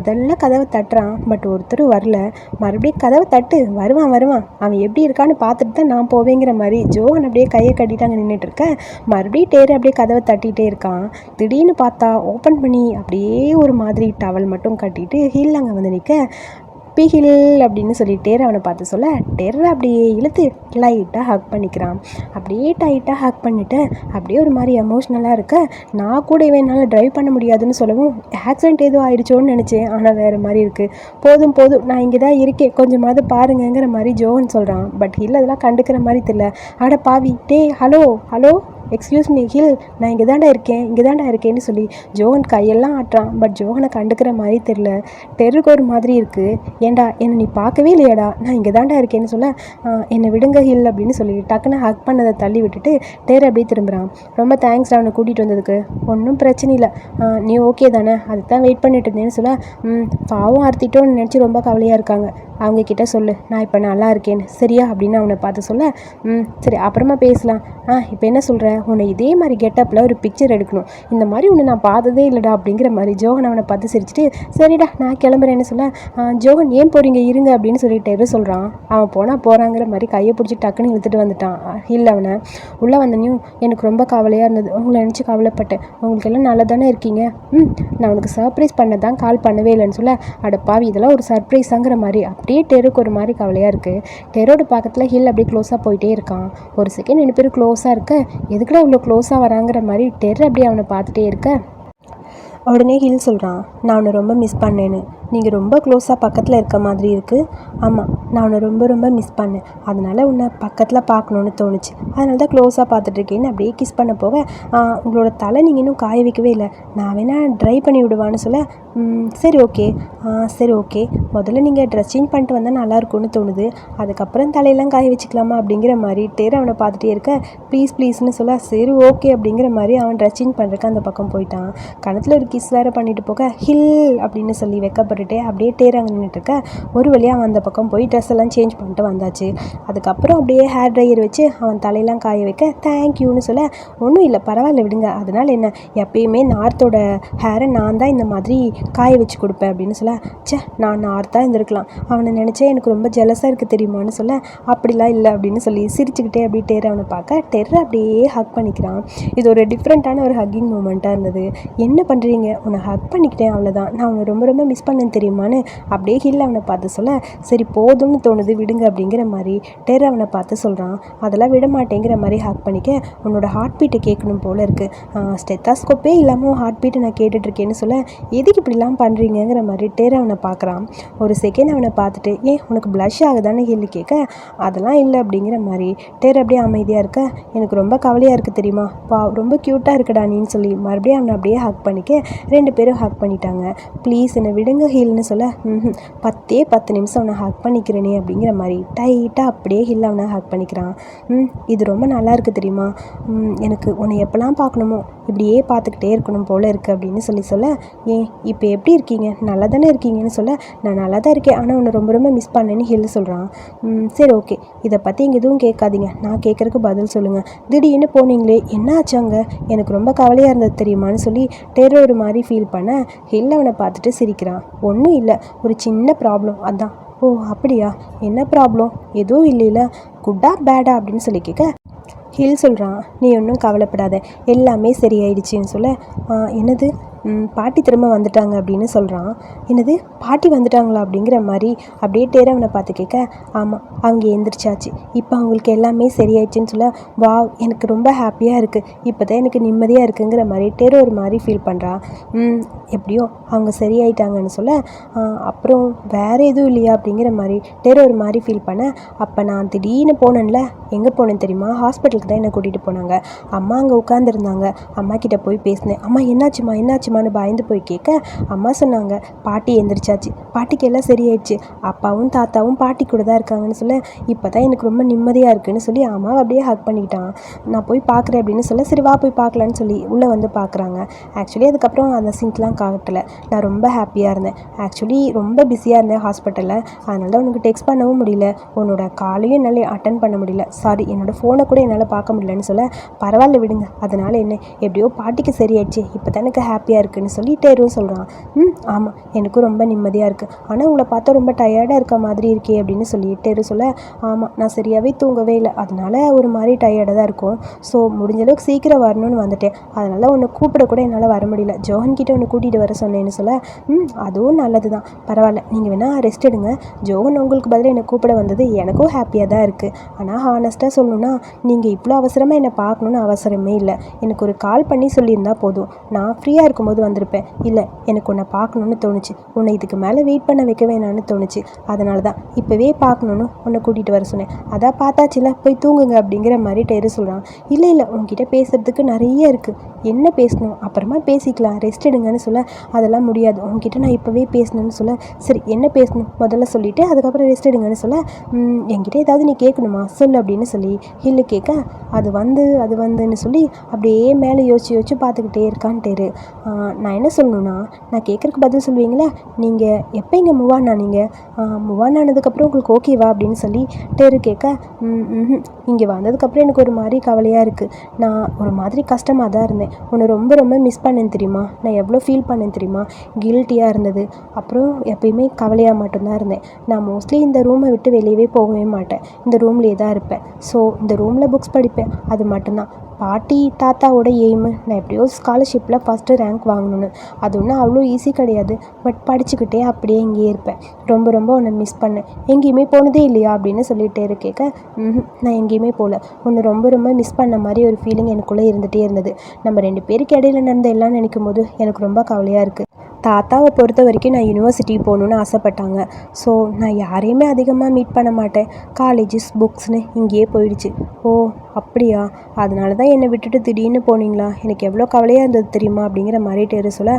முதல்ல கதவை தட்டுறான் பட் ஒருத்தர் வரல. மறுபடியும் கதவை தட்டு வருவான் வருவான். அவன் எப்படி இருக்கான்னு பார்த்துட்டு தான் நான் போவேங்கிற மாதிரி ஜோகன் அப்படியே கையை கட்டிட்டு அங்கே நின்றுட்டு இருக்க. மறுபடியும் டேர் அப்படியே கதவை தட்டிகிட்டே இருக்கான். திடீர்னு பார்த்தா ஓப்பன் பண்ணி அப்படியே ஒரு மாதிரி டவல் மட்டும் கட்டிட்டு ஹீல் அங்கே வந்து நிற்க பிஹில் அப்படின்னு சொல்லிட்டே அவனை பார்த்து சொல்ல டெர் அப்படியே இழுத்து லைட்டாக ஹக் பண்ணிக்கிறான். அப்படியே டைட்டாக ஹக் பண்ணிட்டு அப்படியே ஒரு மாதிரி எமோஷ்னலாக இருக்க நான் கூட இவன் என்னால் ட்ரைவ் பண்ண முடியாதுன்னு சொல்லவும் ஆக்சிடென்ட் ஏதோ ஆயிடுச்சோன்னு நினச்சேன். ஆனால் வேறு மாதிரி இருக்குது போதும் போதும். நான் இங்கே தான் இருக்கேன். கொஞ்சமாவது பாருங்கங்கிற மாதிரி ஜோன்னு சொல்கிறான் பட் இல்லை அதெல்லாம் கண்டுக்கிற மாதிரி தெரியல. அட பாவி. டே ஹலோ ஹலோ எக்ஸ்கியூஸ் மீ ஹில் நான் இங்கே தாண்டா இருக்கேன் இங்கே தாண்டா இருக்கேன்னு சொல்லி ஜோகன் கையெல்லாம் ஆட்டுறான். பட் ஜோகனை கண்டுக்கிற மாதிரி தெரில டெருக்கு ஒரு மாதிரி இருக்குது ஏன்டா என்னை நீ பார்க்கவே இல்லையாடா? நான் இங்கே தாண்டா இருக்கேன்னு சொல்ல என்னை விடுங்க ஹில் அப்படின்னு சொல்லி டக்குன்னு ஹக் பண்ணதை தள்ளி விட்டுட்டு டேர் அப்படியே திரும்புகிறான் ரொம்ப தேங்க்ஸ் அவனை கூட்டிகிட்டு வந்ததுக்கு. ஒன்றும் பிரச்சனை இல்லை. நீ ஓகே தானே? அதுதான் தான் வெயிட் பண்ணிட்டு இருந்தேன்னு சொல்ல பாவம் ஆர்த்திட்டோன்னு நினச்சி ரொம்ப கவலையாக இருக்காங்க. அவங்க கிட்ட சொல்லு. நான் இப்போ நல்லா இருக்கேன்னு. சரியா? அப்படின்னு அவனை பார்த்து சொல்ல ம் சரி அப்புறமா பேசலாம். ஆ இப்போ என்ன சொல்கிற உன்னை இதே மாதிரி கெட்டப்பில் ஒரு பிக்சர் எடுக்கணும். இந்த மாதிரி உன்னை நான் பார்த்ததே இல்லைடா அப்படிங்கிற மாதிரி ஜோகன் அவனை பார்த்து சிரிச்சிட்டு சரிடா நான் கிளம்புறேன்னு சொல்ல ஜோகன் ஏன் போகிறீங்க இருங்க அப்படின்னு சொல்லிட்டு சொல்கிறான் அவன் போனால் போகிறாங்கிற மாதிரி கையை பிடிச்சி டக்குன்னு இழுத்துட்டு வந்துட்டான். இல்லை அவனை. உள்ளே வந்தனையும் எனக்கு ரொம்ப கவலையாக இருந்தது. உங்களை நினச்சி கவலைப்பட்டேன். உங்களுக்கு எல்லாம் நல்லா தானே இருக்கீங்க? ம் நான் உனக்கு சர்ப்ரைஸ் பண்ண தான் கால் பண்ணவே இல்லைன்னு சொல்ல அட பாவி இதெல்லாம் ஒரு சர்ப்ரைஸாங்கிற மாதிரி. அப்படியே டெருக்கு ஒரு மாதிரி கவலையாக இருக்குது டெரோட பக்கத்தில் ஹில் அப்படியே க்ளோஸாக போயிட்டே இருக்கான். ஒரு செகண்ட் ரெண்டு பேரும் க்ளோஸாக இருக்க எதுக்குடா இவ்வளோ க்ளோஸாக வராங்கிற மாதிரி டெர் அப்படியே அவனை பார்த்துட்டே இருக்க? உடனே ஹில் சொல்கிறான் நான் உன்னை ரொம்ப மிஸ் பண்ணேன்னு. நீங்கள் ரொம்ப க்ளோஸாக பக்கத்தில் இருக்க மாதிரி இருக்குது ஆமாம் நான் உன்னை ரொம்ப ரொம்ப மிஸ் பண்ணேன். அதனால் உன்னை பக்கத்தில் பார்க்கணுன்னு தோணுச்சு. அதனால தான் க்ளோஸாக பார்த்துட்ருக்கேன்னு அப்படியே கிஸ் பண்ண போக உங்களோட தலை நீங்கள் இன்னும் காய வைக்கவே இல்லை. நான் வேணால் ட்ரை பண்ணி விடுவான்னு சொல்ல சரி ஓகே. சரி ஓகே. முதல்ல நீங்கள் ட்ரெஸ் சேஞ்ச் பண்ணிட்டு வந்தால் நல்லாயிருக்குன்னு தோணுது. அதுக்கப்புறம் தலையெல்லாம் காய வச்சுக்கலாமா அப்படிங்கிற மாதிரி டேர் அவனை பார்த்துட்டே இருக்க ப்ளீஸ் ப்ளீஸ்னு சொல்ல சரி ஓகே அப்படிங்கிற மாதிரி அவன் ட்ரெஸ் சேஞ்ச் பண்ணுறதுக்கு அந்த பக்கம் போயிட்டான். கணத்தில் ஒரு கிஸ் வேறு பண்ணிட்டு போக ஹில் அப்படின்னு சொல்லி வெக்கப்பட்டுட்டே அப்படியே டேர் அங்கே நின்றுட்டு இருக்க ஒரு வழியாக அவன் அந்த பக்கம் போய் ட்ரெஸ் எல்லாம் சேஞ்ச் பண்ணிட்டு வந்தாச்சு. அதுக்கப்புறம் அப்படியே ஹேர் ட்ரையர் வச்சு அவன் தலையெல்லாம் காய வைக்க தேங்க்யூன்னு சொல்ல ஒன்றும் இல்லை பரவாயில்ல விடுங்க. அதனால் என்ன? எப்பயுமே நார்த்தோட ஹேரை நான் தான் இந்த மாதிரி காய வச்சு கொடுப்பேன் அப்படின்னு சொல்ல ச்சே நான் நார்த்தாக இருந்திருக்கலாம். அவனை நினச்சா எனக்கு ரொம்ப ஜெலஸாக இருக்குது தெரியுமான்னு சொல்ல அப்படிலாம் இல்லை அப்படின்னு சொல்லி சிரிச்சுக்கிட்டே அப்படியே டெர் அவனை பார்க்க டெர் அப்படியே ஹக் பண்ணிக்கிறான். இது ஒரு டிஃப்ரெண்ட்டான ஒரு ஹக்கிங் மூமெண்ட்டாக இருந்தது. என்ன பண்ணுறீங்க உன்னை ஹக் பண்ணிக்கிட்டேன் அவ்வளோதான் நான் அவனை ரொம்ப ரொம்ப மிஸ் பண்ணேன் தெரியுமான்னு? அப்படியே ஹில் அவனை பார்த்து சொல்ல சரி போதும்னு தோணுது விடுங்க அப்படிங்கிற மாதிரி டெர் அவனை பார்த்து சொல்கிறான் அதெல்லாம் விட மாட்டேங்கிற மாதிரி ஹக் பண்ணிக்க உன்னோட ஹார்ட் பீட்டை கேட்கணும் போல இருக்குது ஸ்டெத்தாஸ்கோப்பே இல்லாமல் ஹார்ட் பீட்டை நான் கேட்டுட்ருக்கேன்னு சொல்ல எதுக்கு இப்படி இப்படிலாம் பண்ணுறீங்கங்கிற மாதிரி டேர் அவனை பார்க்குறான். ஒரு செகண்ட் அவனை பார்த்துட்டு ஏன் உனக்கு ப்ளஷ் ஆகுதான்னு கேள்வி கேட்க அதெல்லாம் இல்லை அப்படிங்கிற மாதிரி டேர் அப்படியே அமைதியாக இருக்க எனக்கு ரொம்ப கவலையாக இருக்குது தெரியுமா? பா ரொம்ப க்யூட்டாக இருக்குடா நீன்னு சொல்லி மறுபடியும் அவனை அப்படியே ஹக் பண்ணிக்க ரெண்டு பேரும் ஹக் பண்ணிட்டாங்க. ப்ளீஸ் என்னை விடுங்க ஹீல்னு சொல்ல பத்தே பத்து நிமிஷம் அவனை ஹக் பண்ணிக்கிறேனே அப்படிங்கிற மாதிரி டைட்டாக அப்படியே ஹில் அவனை ஹக் பண்ணிக்கிறான். ம் இது ரொம்ப நல்லா இருக்குது தெரியுமா? எனக்கு உன்னை எப்போல்லாம் பார்க்கணுமோ இப்படியே பார்த்துக்கிட்டே இருக்கணும் போல் இருக்குது அப்படின்னு சொல்லி சொல்ல ஏன் இப்போ எப்படி இருக்கீங்க? நல்லா தானே இருக்கீங்கன்னு சொல்ல நான் நல்லா தான் இருக்கேன். ஆனால் உன்னை ரொம்ப ரொம்ப மிஸ் பண்ணேன்னு ஹில் சொல்கிறான் சரி ஓகே இதை பற்றி இங்கே எதுவும் கேட்காதீங்க. நான் கேட்குறக்கு பதில் சொல்லுங்கள் திடீர்னு போனீங்களே என்ன அங்கே? எனக்கு ரொம்ப கவலையாக இருந்தது தெரியுமான்னு சொல்லி டெரோர் மாதிரி ஃபீல் பண்ண ஹில் அவனை பார்த்துட்டு சிரிக்கிறான். ஒன்றும் இல்லை ஒரு சின்ன ப்ராப்ளம் அதான். ஓ அப்படியா? என்ன ப்ராப்ளம் எதுவும் இல்லைல்ல. குட்டா பேடா அப்படின்னு சொல்லி கேட்க ஹில் சொல்கிறான் நீ ஒன்றும் கவலைப்படாத எல்லாமே சரியாயிடுச்சின்னு சொல்ல என்னது? பாட்டி திரும்ப வந்துட்டாங்க அப்படின்னு சொல்கிறான் என்னது? பாட்டி வந்துட்டாங்களா? அப்படிங்கிற மாதிரி அப்படியே டேர் அவனை பார்த்து கேட்க ஆமாம் அவங்க எந்திரிச்சாச்சு. இப்போ அவங்களுக்கு எல்லாமே சரியாயிடுச்சுன்னு சொல்ல வா எனக்கு ரொம்ப ஹாப்பியாக இருக்குது இப்போ தான் எனக்கு நிம்மதியாக இருக்குங்கிற மாதிரி டேர் ஒரு மாதிரி ஃபீல் பண்ணுறான் ம் எப்படியோ அவங்க சரியாயிட்டாங்கன்னு சொல்ல அப்புறம் வேறு எதுவும் இல்லையா? அப்படிங்கிற மாதிரி டேர் ஒரு மாதிரி ஃபீல் பண்ண அப்போ நான் திடீர்னு போனேன்ல. எங்கே போனேன் தெரியுமா? ஹாஸ்பிட்டலுக்கு தான் என்னை கூட்டிகிட்டு போனாங்க. அம்மா அங்கே உட்காந்துருந்தாங்க அம்மா கிட்டே போய் பேசினேன். அம்மா என்னாச்சுமா என்னாச்சுமான்னு பயந்து போய் கேட்க அம்மா சொன்னாங்க பாட்டி எந்திரிச்சாச்சு. பாட்டிக்கு எல்லாம் சரியாயிடுச்சு. அப்பாவும் தாத்தாவும் பாட்டி கூட தான் இருக்காங்கன்னு சொல்ல இப்போ தான் எனக்கு ரொம்ப நிம்மதியாக இருக்குன்னு சொல்லி அம்மாவை அப்படியே ஹக் பண்ணிக்கிட்டான். நான் போய் பார்க்குறேன் அப்படின்னு சொல்ல சரி வா போய் பார்க்கலான்னு சொல்லி உள்ளே வந்து பார்க்குறாங்க. ஆக்சுவலி அதுக்கப்புறம் அந்த சிங்க்லாம் காட்டலை நான் ரொம்ப ஹாப்பியாக இருந்தேன். ஆக்சுவலி ரொம்ப பிஸியாக இருந்தேன் ஹாஸ்பிட்டலில் அதனால தான் உனக்கு டெக்ஸ்ட் பண்ணவும் முடியல. உன்னோட காலையும் என்னால் அட்டன் பண்ண முடியல. சாரி என்னோடய ஃபோனை கூட என்னால் பார்க்க முடியலன்னு சொல்ல பரவாயில்ல விடுங்க. அதனால் என்ன? எப்படியோ பாட்டிக்கு சரியாயிடுச்சு. இப்போ தான் எனக்கு ஹாப்பியாக இருக்குன்னு சொல்லி டேரும் சொல்கிறான் ம் ஆமாம் எனக்கும் ரொம்ப நிம்மதியாக இருக்குது ஆனால் உங்களை பார்த்தா ரொம்ப டயர்டாக இருக்க மாதிரி இருக்கே அப்படின்னு சொல்லி டேரு சொல்ல ஆமாம் நான் சரியாகவே தூங்கவே இல்லை. அதனால் ஒரு மாதிரி டயர்டாக தான் இருக்கும். ஸோ முடிஞ்ச அளவுக்கு சீக்கிரம் வரணும்னு வந்துட்டேன். அதனால் உன்னை கூப்பிட கூட என்னால் வர முடியல. ஜோஹன் கிட்ட உன்னை கூட்டிகிட்டு வர சொன்னேன்னு சொல்ல ம் அதுவும் நல்லது தான் பரவாயில்ல. நீங்கள் வேணால் ரெஸ்ட் எடுங்க. ஜோஹன் உங்களுக்கு பதிலாக என்னை கூப்பிட வந்தது எனக்கும் ஹாப்பியாக தான் இருக்குது ஆனால் ஹானஸ்ட்டாக சொல்லணும்னா நீங்கள் இவ்வளோ அவசரமாக என்னை பார்க்கணுன்னு அவசரமே இல்லை. எனக்கு ஒரு கால் பண்ணி சொல்லியிருந்தா போதும். நான் ஃப்ரீயாக இருக்கும்போது வந்திருப்பேன். இல்லை எனக்கு உன்னை பார்க்கணுன்னு தோணுச்சு. உன்னை இதுக்கு மேலே வெயிட் பண்ண வைக்க வேணான்னு தோணுச்சு. அதனால தான் இப்போவே பார்க்கணுன்னு உன்னை கூட்டிகிட்டு வர சொன்னேன். அதான் பார்த்தாச்சுல போய் தூங்குங்க அப்படிங்கிற மாதிரி டெரு சொல்கிறான் இல்லை இல்லை உன்கிட்ட பேசுகிறதுக்கு நிறைய இருக்குது என்ன பேசணும்? அப்புறமா பேசிக்கலாம். ரெஸ்ட் எடுங்கன்னு சொல்ல அதெல்லாம் முடியாது. உங்ககிட்ட நான் இப்போவே பேசணும்னு சொல்ல சரி என்ன பேசணும்? முதல்ல சொல்லிவிட்டு அதுக்கப்புறம் ரெஸ்ட் எடுங்கன்னு சொல்ல என்கிட்ட ஏதாவது நீ கேட்க கேட்கணுமா? சொல்லு அப்படின்னு சொல்லி ஹில்லு கேட்க அது வந்து அது வந்துன்னு சொல்லி அப்படியே மேலே யோசிச்சு யோசிச்சு பார்த்துக்கிட்டே இருக்கான்ட்டேரு. நான் என்ன சொல்லணும்னா நான் கேட்குறக்கு பதில் சொல்லுவீங்களா? நீங்கள் எப்போ இங்கே மூவ் ஆனா நீங்கள் மூவ் ஆன் ஆனதுக்கப்புறம் உங்களுக்கு ஓகேவா அப்படின்னு சொல்லி டேரு கேட்க இங்கே வந்ததுக்கப்புறம் எனக்கு ஒரு மாதிரி கவலையாக இருக்குது நான் ஒரு மாதிரி கஷ்டமாக தான் இருந்தேன். உன்னை ரொம்ப ரொம்ப மிஸ் பண்ணேன் தெரியுமா? நான் எவ்வளோ ஃபீல் பண்ணேன் தெரியுமா? கில்ட்டியாக இருந்தது. அப்புறம் எப்பயுமே கவலையாக மட்டும்தான் இருந்தேன். நான் மோஸ்ட்லி இந்த ரூமை விட்டு வெளியவே போகவே மாட்டேன். இந்த ரூம் ரூம்லேயே தான் இருப்பேன். ஸோ இந்த ரூமில் புக்ஸ் படிப்பேன். அது மட்டும்தான். பாட்டி தாத்தாவோட எய்மு நான் எப்படியோ ஸ்காலர்ஷிப்பில் ஃபஸ்ட்டு ரேங்க் வாங்கணும்னு. அது ஒன்றும் அவ்வளோ ஈஸி கிடையாது. பட் படிச்சுக்கிட்டே அப்படியே இங்கேயே இருப்பேன். ரொம்ப ரொம்ப உன்னை மிஸ் பண்ணேன். எங்கேயுமே போனதே இல்லையா அப்படின்னு சொல்லிகிட்டே இருக்கேக்க கேட்க நான் எங்கேயுமே போகல உன்னை ரொம்ப ரொம்ப மிஸ் பண்ண மாதிரி ஒரு ஃபீலிங் எனக்குள்ளே இருந்துகிட்டே இருந்தது. நம்ம ரெண்டு பேருக்கு இடையில நடந்த எல்லாம் நினைக்கும் போது எனக்கு ரொம்ப கவலையாக இருக்குது தாத்தாவை பொறுத்த வரைக்கும் நான் யூனிவர்சிட்டி போகணுன்னு ஆசைப்பட்டாங்க. ஸோ நான் யாரையுமே அதிகமாக மீட் பண்ண மாட்டேன். காலேஜஸ் புக்ஸ்னு இங்கேயே போயிடுச்சு. ஓ அப்படியா? அதனால தான் என்னை விட்டுட்டு திடீர்னு போனீங்களா? எனக்கு எவ்வளோ கவலையாக இருந்தது தெரியுமா? அப்படிங்கிற மாதிரி டேரு சொல்ல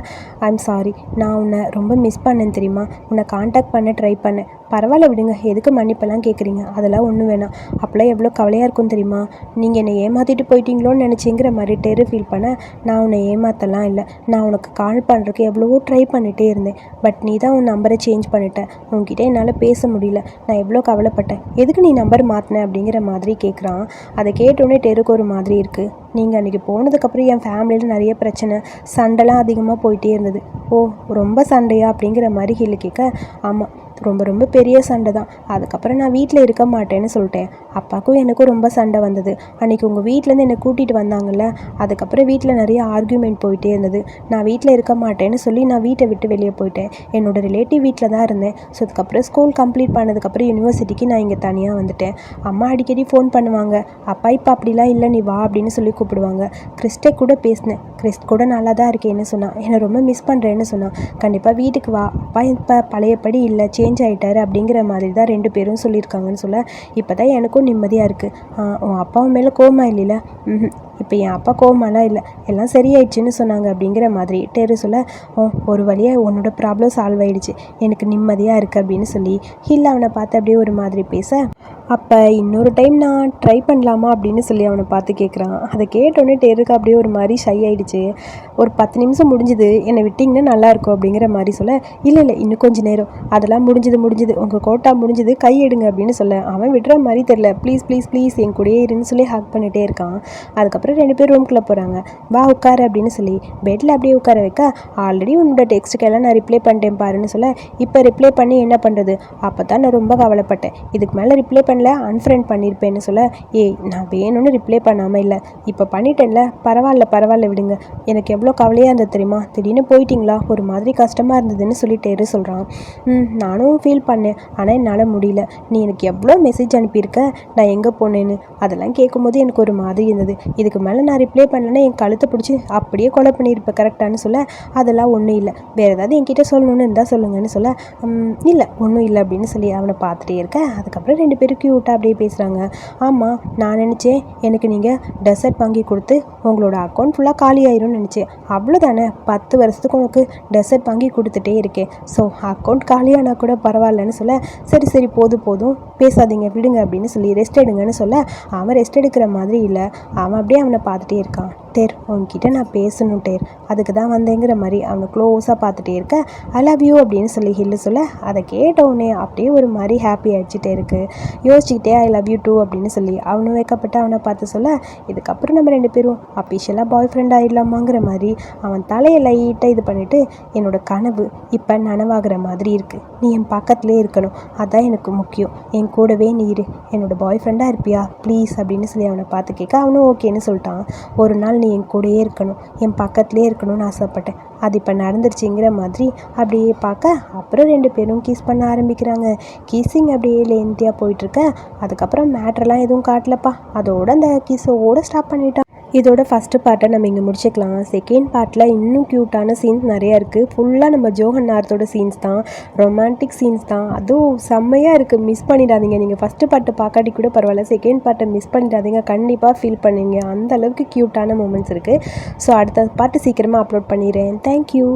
ஐம் சாரி நான் உன்னை ரொம்ப மிஸ் பண்ணேன் தெரியுமா? உன்னை காண்டாக்ட் பண்ண ட்ரை பண்ணேன். பரவாயில்ல விடுங்க. எதுக்கு மன்னிப்பெல்லாம் கேட்குறீங்க? அதெல்லாம் ஒன்றும் வேணாம். அப்போல்லாம் எவ்வளோ கவலையாக இருக்கும் தெரியுமா? நீங்கள் என்னை ஏமாற்றிட்டு போயிட்டீங்களோன்னு நினச்சிங்கிற மாதிரி டெரு ஃபீல் பண்ண நான் உன்னை ஏமாத்தலாம் இல்லை. நான் உனக்கு கால் பண்ணுறதுக்கு எவ்வளவோ ட்ரை பண்ணிகிட்டே இருந்தேன். பட் நீ தான் உன் நம்பரை சேஞ்ச் பண்ணிட்ட. உன்கிட்ட என்னால் பேச முடியல. நான் எவ்வளோ கவலைப்பட்டேன். எதுக்கு நீ நம்பர் மாற்றின அப்படிங்கிற மாதிரி கேட்குறான். அதை கேட்டோடனே டெருக்கு ஒரு மாதிரி இருக்குது நீங்கள் அன்றைக்கி போனதுக்கப்புறம் என் ஃபேமிலியில் நிறைய பிரச்சனை. சண்டைலாம் அதிகமாக போயிட்டே இருந்தது. ஓ ரொம்ப சண்டையா அப்படிங்கிற மாதிரி ஹில்லு கேட்க ஆமாம் ரொம்ப ரொம்ப பெரிய சண்டை தான். அதுக்கப்புறம் நான் வீட்டில் இருக்க மாட்டேன்னு சொல்லிட்டேன். அப்பாவுக்கும் எனக்கும் ரொம்ப சண்டை வந்தது. அன்றைக்கி உங்கள் வீட்டிலேருந்து என்னை கூட்டிகிட்டு வந்தாங்கல்ல அதுக்கப்புறம் வீட்டில் நிறைய ஆர்கியூமெண்ட் போயிட்டே இருந்தது. நான் வீட்டில் இருக்க மாட்டேன்னு சொல்லி நான் வீட்டை விட்டு வெளியே போயிட்டேன். என்னோட ரிலேட்டிவ் வீட்டில் தான் இருந்தேன். ஸோ அதுக்கப்புறம் ஸ்கூல் கம்ப்ளீட் பண்ணதுக்கப்புறம் யூனிவர்சிட்டிக்கு நான் இங்கே தனியாக வந்துட்டேன். அம்மா அடிக்கடி ஃபோன் பண்ணுவாங்க. அப்பா இப்போ அப்படிலாம் இல்லை நீ வா அப்படின்னு சொல்லி கூப்பிடுவாங்க. கிறிஸ்டே கூட பேசினேன். கிறிஸ்ட் கூட நல்லா தான் இருக்கேன்னு சொன்னான். என்னை ரொம்ப மிஸ் பண்ணுறேன்னு சொன்னான். கண்டிப்பாக வீட்டுக்கு வா. அப்பா இப்போ பழையபடி இல்லை. சேஞ்ச் சேஞ்ச் ஆகிட்டாரு அப்படிங்கிற மாதிரி தான் ரெண்டு பேரும் சொல்லியிருக்காங்கன்னு சொல்ல இப்போ தான் எனக்கும் நிம்மதியாக இருக்குது உன் அப்பாவும் மேலே கோமா இல்லைல்ல? ம் இப்போ என் அப்பா கோமாலாம் இல்லை எல்லாம் சரியாயிடுச்சுன்னு சொன்னாங்க அப்படிங்கிற மாதிரி. டெரு சொல்ல "ஓ, ஒரு வழியாக உன்னோட ப்ராப்ளம் சால்வ் ஆயிடுச்சு. எனக்கு நிம்மதியாக இருக்குது அப்படின்னு சொல்லி ஹில் அவனை பார்த்து அப்படியே ஒரு மாதிரி பேச அப்போ இன்னொரு டைம் நான் ட்ரை பண்ணலாமா? அப்படின்னு சொல்லி அவனை பார்த்து கேட்குறான் அதை கேட்டோன்னே டேருக்கு அப்படியே ஒரு மாதிரி ஷை ஆயிடுச்சு. ஒரு பத்து நிமிஷம் முடிஞ்சுது. என்னை விட்டிங்கன்னா நல்லாயிருக்கும் அப்படிங்கிற மாதிரி சொல்ல இல்லை இல்லை இன்னும் கொஞ்சம் நேரம். அதெல்லாம் முடிஞ்சது முடிஞ்சது. உங்கள் கோட்டா முடிஞ்சது. கை எடுங்க அப்படின்னு சொல்ல அவன் விடுற மாதிரி தெரில ப்ளீஸ் ப்ளீஸ் ப்ளீஸ் என் கூடயே இருன்னு சொல்லி ஹக் பண்ணிகிட்டே இருக்கான். அதுக்கப்புறம் ரெண்டு பேரும் ரூம்குள்ளே போகிறாங்க வா உட்காரு அப்படின்னு சொல்லி பெட்டில் அப்படியே உட்கார வைக்க ஆல்ரெடி உன்னோட டெக்ஸ்ட்டுக்கெல்லாம் நான் ரிப்ளை பண்ணிட்டேன் பாருன்னு சொல்ல இப்போ ரிப்ளை பண்ணி என்ன பண்ணுறது அப்போ தான் நான் ரொம்ப கவலைப்பட்டேன். இதுக்கு மேலே ரிப்ளை பண்ணல அன்ஃப்ரெண்ட் பண்ணியிருப்பேன்னு சொல்ல ஏய் நான் வேணும்னு ரிப்ளை பண்ணாமல் இல்லை. இப்போ பண்ணிட்டேன்ல பரவாயில்ல பரவாயில்ல விடுங்க. எனக்கு எவ்வளோ கவலையாக இருந்தது தெரியுமா? திடீர்னு போயிட்டீங்களா? ஒரு மாதிரி கஷ்டமாக இருந்ததுன்னு சொல்லிட்டேரு சொல்கிறான் ம் நானும் ஃபீல் பண்ணேன். ஆனால் என்னால் முடியல. நீ எனக்கு எவ்வளோ மெசேஜ் அனுப்பியிருக்க? நான் எங்கே போனேன்னு? அதெல்லாம் கேட்கும்போது எனக்கு ஒரு மாதிரி இருந்தது. இதுக்கு மேலே நான் ரிப்ளை பண்ணலன்னா என் கழுத்தை பிடிச்சி அப்படியே கொலை பண்ணியிருப்பேன் கரெக்டானு சொல்ல. அதெல்லாம் ஒன்றும் இல்லை. வேறு ஏதாவது என்கிட்ட சொல்லணும்னு இருந்தால் சொல்லுங்கன்னு சொல்ல. இல்லை ஒன்றும் இல்லை அப்படின்னு சொல்லி அவனை பார்த்துட்டே இருக்கேன். அதுக்கப்புறம் ரெண்டு பேரும் க்யூட்டாக அப்படியே பேசுகிறாங்க ஆமாம் நான் நினச்சேன் எனக்கு நீங்கள் டெசர்ட் வாங்கி கொடுத்து உங்களோட அக்கௌண்ட் ஃபுல்லாக காலி ஆயிரும்னு நினச்சேன். அவ்வளோதானே பத்து வருஷத்துக்கு உனக்கு டெசர்ட் வாங்கி கொடுத்துட்டே இருக்கேன். ஸோ அக்கௌண்ட் காலியானா கூட பரவாயில்லன்னு சொல்ல சரி சரி போதும் போதும். பேசாதீங்க விடுங்க அப்படின்னு சொல்லி ரெஸ்ட் எடுங்கன்னு சொல்ல அவன் ரெஸ்ட் எடுக்கிற மாதிரி இல்லை. அவன் அப்படியே அவனை பார்த்துட்டே இருக்கான். டேர் உன்கிட்ட நான் பேசணும் டேர் அதுக்கு தான் வந்தேங்கிற மாதிரி அவனை க்ளோஸாக பார்த்துட்டே இருக்க. ஐ லவ் யூ அப்படின்னு சொல்லி ஹில்லு சொல்ல அதை கேட்ட உடனே அப்படியே ஒரு மாதிரி ஹாப்பி ஆகிடுச்சிட்டே இருக்கு. யோசிச்சுக்கிட்டே ஐ லவ் யூ டூ அப்படின்னு சொல்லி அவனும் வைக்கப்பட்டு அவனை பார்த்து சொல்ல இதுக்கப்புறம் நம்ம ரெண்டு பேரும் அஃபிஷியலாக பாய் ஃப்ரெண்ட் ஆகிடலாமாங்கிற மாதிரி அவன் தலையை லைட்டாக இது பண்ணிவிட்டு என்னோட கனவு இப்போ நனவாகிற மாதிரி இருக்குது நீ என் பக்கத்துலேயே இருக்கணும். அதான் எனக்கு முக்கியம். என் கூடவே நீ இரு. என்னோட பாய் ஃப்ரெண்டாக இருப்பியா? ப்ளீஸ் அப்படின்னு சொல்லி அவனை பார்த்து கேட்க அவனும் ஓகேன்னு சொல்லிட்டான். ஒரு நாள் நீ என் கூடயே இருக்கணும். என் பக்கத்துலேயே இருக்கணும்னு ஆசைப்பட்டேன். அது இப்போ நடந்துருச்சுங்கிற மாதிரி அப்படியே பார்க்க அப்புறம் ரெண்டு பேரும் கீஸ் பண்ண ஆரம்பிக்கிறாங்க. கீஸிங் அப்படியே லென்த்தியாக போயிட்டுருக்க அதுக்கப்புறம் மேட்ரெல்லாம் எதுவும் காட்டலப்பா. அதோட அந்த கீஸோட ஸ்டாப் பண்ணிட்டான். இதோட ஃபஸ்ட்டு பார்ட்டை நம்ம இங்கே முடிச்சுக்கலாம். செகண்ட் பார்ட்டில் இன்னும் க்யூட்டான சீன்ஸ் நிறையா இருக்குது ஃபுல்லாக நம்ம ஜோஹன் நார்த்தோட சீன்ஸ் தான். ரொமான்டிக் சீன்ஸ் தான். அதுவும் செம்மையாக இருக்குது மிஸ் பண்ணிடாதீங்க. நீங்கள் ஃபஸ்ட்டு பாட்டு பார்க்காட்டி கூட பரவாயில்ல. செகண்ட் பார்ட்டை மிஸ் பண்ணிடாதீங்க. கண்டிப்பாக ஃபீல் பண்ணுவீங்க அந்த அளவுக்கு க்யூட்டான மூமெண்ட்ஸ் இருக்குது ஸோ அடுத்த பாட்டு சீக்கிரமாக அப்லோட் பண்ணிடுறேன். தேங்க்யூ